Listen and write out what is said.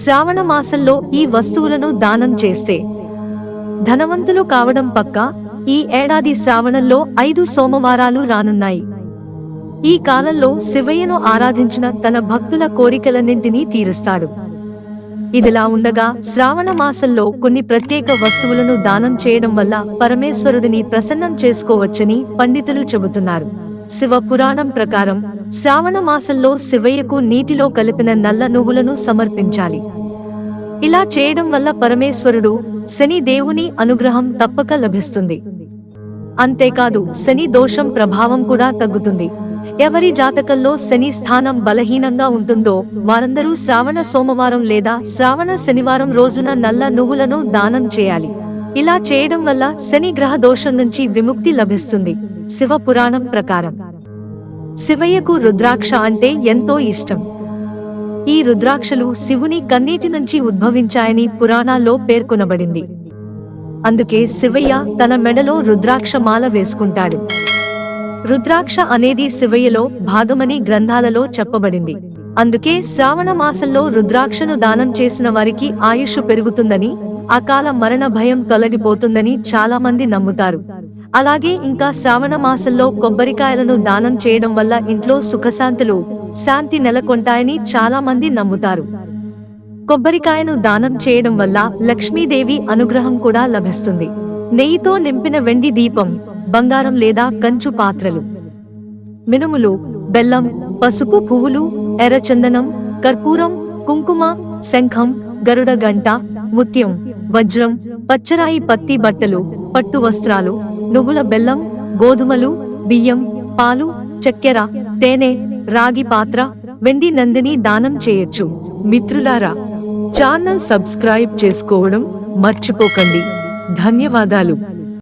శ్రావణ మాసంలో ఈ వస్తువులను దానం చేస్తే. ధనవంతులు కావడం పక్క ఈ ఏడాది శ్రావణంలో ఐదు సోమవారాలు రానున్నాయి. ఈ కాలంలో శివయ్యను ఆరాధించిన తన భక్తుల కోరికలన్నింటినీ తీరుస్తాడు. ఇదిలా ఉండగా శ్రావణ మాసంలో కొన్ని ప్రత్యేక వస్తువులను దానం చేయడం వల్ల పరమేశ్వరుడిని ప్రసన్నం చేసుకోవచ్చని పండితులు చెబుతున్నారు. శివ పురాణం ప్రకారం శ్రావణ మాసంలో శివయ్యకు నీటిలో కలిపిన నల్ల నువ్వులను సమర్పించాలి. ఇలా చేయడం వల్ల పరమేశ్వరుడు శని దేవుని అనుగ్రహం తప్పక లభిస్తుంది. అంతేకాదు శని దోషం ప్రభావం కూడా తగ్గుతుంది. ఎవరి జాతకంలో శని స్థానం బలహీనంగా ఉంటుందో వారందరూ శ్రావణ సోమవారం లేదా శ్రావణ శనివారం రోజున నల్ల నువ్వులను దానం చేయాలి. ఇలా చేయడం వల్ల శని గ్రహ దోషం నుంచి విముక్తి లభిస్తుంది. శివ పురాణం ప్రకారం. శివయ్యకు రుద్రాక్ష అంటే ఎంతో ఇష్టం. ఈ రుద్రాక్షలు శివుని కన్నీటి నుంచి ఉద్భవించాయని పురాణాల్లో పేర్కొనబడింది. అందుకే శివయ్య తన మెడలో రుద్రాక్ష మాల వేసుకుంటాడు. రుద్రాక్ష అనేది శివయ్యలో భాగమని గ్రంథాలలో చెప్పబడింది. అందుకే శ్రావణ మాసంలో రుద్రాక్షను దానం చేసిన వారికి ఆయుష్ పెరుగుతుందని అకాల మరణ భయం తొలగిపోతుందని చాలా మంది నమ్ముతారు. అలాగే ఇంకా శ్రావణ మాసంలో కొబ్బరికాయలను దానం చేయడం వల్ల ఇంట్లో సుఖశాంతులు శాంతి నెలకొంటాయని చాలా మంది నమ్ముతారు. కొబ్బరికాయను దానం చేయడం వల్ల లక్ష్మీదేవి అనుగ్రహం కూడా లభిస్తుంది. నెయ్యితో నింపిన వెండి దీపం బంగారం లేదా కంచు పాత్రలు. మినుములు బెల్లం పసుపు పువ్వులు ఎర్రచందనం కర్పూరం కుంకుమ శంఖం గరుడ గంట ముత్యం వజ్రం పచ్చరాయి పత్తి బట్టలు పట్టు వస్త్రాలు నువ్వుల బెల్లం గోధుమలు బియ్యం పాలు చక్కెర తేనె రాగి పాత్ర వెండి నందిని దానం చేయొచ్చు. మిత్రులారా ఛానల్ సబ్స్క్రైబ్ చేసుకోవడం మర్చిపోకండి. ధన్యవాదాలు.